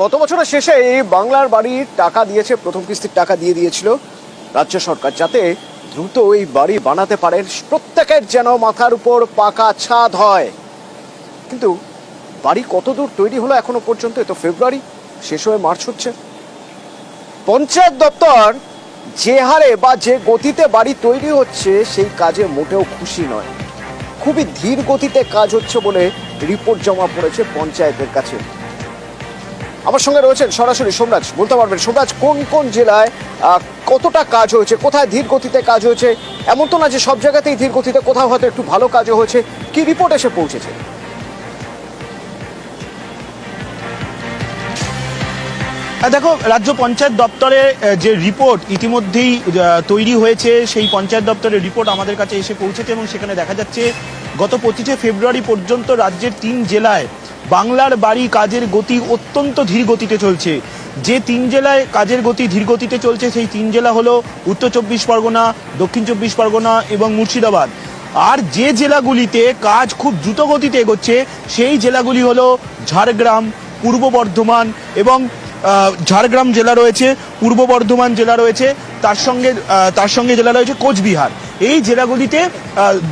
গত বছরের শেষে এই বাংলার বাড়ির টাকা দিয়েছে, প্রথম কিস্তির টাকা দিয়ে দিয়েছিল রাজ্য সরকার, যাতে দ্রুত এই বাড়ি বানাতে পারেন প্রত্যেকের যেন মাথার উপর পাকা ছাদ হয়। কিন্তু বাড়ি কতদূর তৈরি হলো এখনও পর্যন্ত? এ তো ফেব্রুয়ারি, শেষ হয়ে মার্চ হচ্ছে। পঞ্চায়েত দপ্তর যে হারে বা যে গতিতে বাড়ি তৈরি হচ্ছে, সেই কাজে মোটেও খুশি নয়। খুবই ধীর গতিতে কাজ হচ্ছে বলে রিপোর্ট জমা পড়েছে পঞ্চায়েতের কাছে। আমার সঙ্গে রয়েছেন সরাসরি সোমরাজ, বলতে পারবেন সোমরাজ, কোন কোন জেলায় কতটা কাজ হয়েছে, কোথায় ধীর গতিতে কাজ হয়েছে, এমন তো না যে সব জায়গাতেই ধীর গতিতে কোথাও হয়তো একটু ভালো কাজও হয়েছে, কি রিপোর্ট এসে পৌঁছেছে? দেখো, রাজ্য পঞ্চায়েত দপ্তরে যে রিপোর্ট ইতিমধ্যেই তৈরি হয়েছে, সেই পঞ্চায়েত দপ্তরের রিপোর্ট আমাদের কাছে এসে পৌঁছেছে এবং সেখানে দেখা যাচ্ছে, গত পঁচিশে ফেব্রুয়ারি পর্যন্ত রাজ্যের তিন জেলায় বাংলার বাড়ি কাজের গতি অত্যন্ত ধীর গতিতে চলছে। যে তিন জেলায় কাজের গতি ধীর গতিতে চলছে, সেই তিন জেলা হলো উত্তর চব্বিশ পরগনা, দক্ষিণ চব্বিশ পরগনা এবং মুর্শিদাবাদ। আর যে জেলাগুলিতে কাজ খুব দ্রুত গতিতে এগোচ্ছে, সেই জেলাগুলি হলো ঝাড়গ্রাম, পূর্ব বর্ধমান এবং ঝাড়গ্রাম জেলা রয়েছে, পূর্ব বর্ধমান জেলা রয়েছে, তার সঙ্গে তার সঙ্গে জেলা রয়েছে কোচবিহার। এই জেলাগুলিতে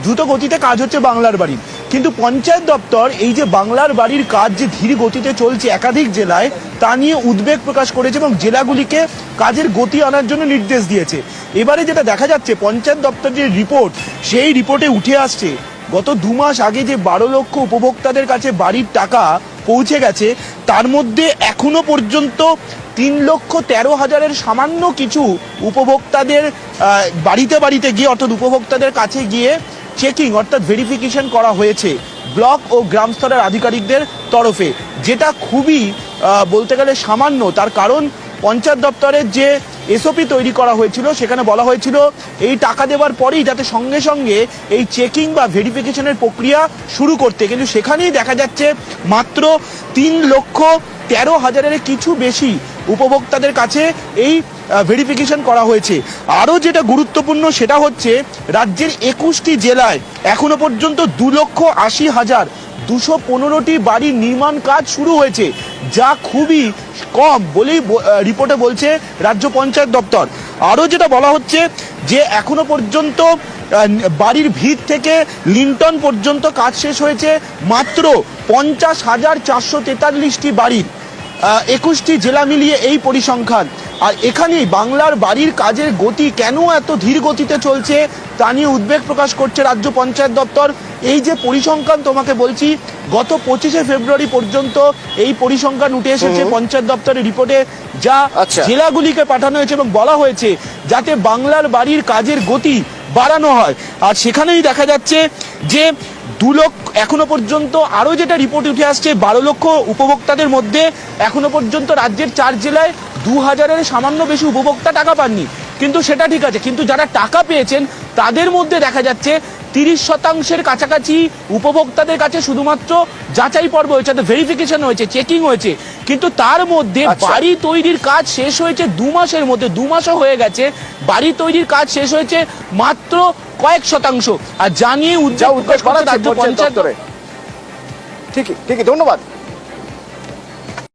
দ্রুত গতিতে কাজ হচ্ছে বাংলার বাড়ির কিন্তু পঞ্চায়েত দপ্তর এই যে বাংলার বাড়ির কাজ যে ধীর গতিতে চলছে একাধিক জেলায়, তা নিয়ে উদ্বেগ প্রকাশ করেছে এবং জেলাগুলিকে কাজের গতি আনার জন্য নির্দেশ দিয়েছে। এবারে যেটা দেখা যাচ্ছে, পঞ্চায়েত দপ্তর যে রিপোর্ট, সেই রিপোর্টে উঠে আসছে, গত দু মাস আগে যে বারো লক্ষ উপভোক্তাদের কাছে বাড়ির টাকা পৌঁছে গেছে, তার মধ্যে এখনও পর্যন্ত তিন লক্ষ তেরো হাজারের সামান্য কিছু উপভোক্তাদের বাড়িতে বাড়িতে গিয়ে, অর্থাৎ উপভোক্তাদের কাছে গিয়ে চেকিং অর্থাৎ ভেরিফিকেশন করা হয়েছে ব্লক ও গ্রাম স্তরের আধিকারিকদের তরফে, যেটা খুবই বলতে গেলে সামান্য। তার কারণ, পঞ্চায়েত দপ্তরের যে এসওপি তৈরি করা হয়েছিল, সেখানে বলা হয়েছিল এই টাকা দেওয়ার পরেই যাতে সঙ্গে সঙ্গে এই চেকিং বা ভেরিফিকেশনের প্রক্রিয়া শুরু করতে। কিন্তু সেখানেই দেখা যাচ্ছে মাত্র তিন লক্ষ তেরো হাজারের কিছু বেশি উপভোক্তাদের কাছে এই ভেরিফিকেশন করা হয়েছে। আরও যেটা গুরুত্বপূর্ণ সেটা হচ্ছে, রাজ্যের একুশটি জেলায় এখনও পর্যন্ত দু লক্ষ আশি হাজার দুশো পনেরোটি বাড়ির নির্মাণ কাজ শুরু হয়েছে, যা খুবই কম বলেই রিপোর্টে বলছে রাজ্য পঞ্চায়েত দপ্তর। আরও যেটা বলা হচ্ছে যে এখনও পর্যন্ত বাড়ির ভিত থেকে লিন্টন পর্যন্ত কাজ শেষ হয়েছে, মাত্র পঞ্চাশ হাজার চারশো তেতাল্লিশটি বাড়ির। একুশটি জেলা মিলিয়ে এই পরিসংখ্যান। আর এখানেই বাংলার বাড়ির কাজের গতি কেন এত ধীর গতিতে চলছে তা নিয়ে উদ্বেগ প্রকাশ করছে রাজ্য পঞ্চায়েত দপ্তর। এই যে পরিসংখ্যান তোমাকে বলছি গত পঁচিশে ফেব্রুয়ারি পর্যন্ত এই পরিসংখ্যান উঠে এসেছে পঞ্চায়েত দপ্তরের রিপোর্টে যা আচ্ছা। জেলাগুলিকে পাঠানো হয়েছে এবং বলা হয়েছে যাতে বাংলার বাড়ির কাজের গতি বাড়ানো হয়। আর সেখানেই দেখা যাচ্ছে যে দু লক্ষ এখনও পর্যন্ত আরও যেটা রিপোর্ট উঠে আসছে বারো লক্ষ উপভোক্তাদের মধ্যে এখনও পর্যন্ত রাজ্যের চার জেলায় দু হাজারের সামান্য বেশি উপভোক্তা টাকা পাননি। কিন্তু সেটা ঠিক আছে কিন্তু যারা টাকা পেয়েছেন তাদের মধ্যে দেখা যাচ্ছে তিরিশ শতাংশের কাছাকাছি উপভোক্তাদের কাছে শুধুমাত্র যাচাই পর্ব হয়েছে ভেরিফিকেশন হয়েছে চেকিং হয়েছে। কিন্তু তার মধ্যে আচ্ছা। বাড়ি তৈরির কাজ শেষ হয়েছে দু মাসের মধ্যে দু মাসও হয়ে গেছে বাড়ি তৈরির কাজ শেষ হয়েছে মাত্র কয়েক শতাংশ। আর জানিয়ে উদ্যোগ রাজ্য পঞ্চায়েত ঠিকই ঠিকই ধন্যবাদ।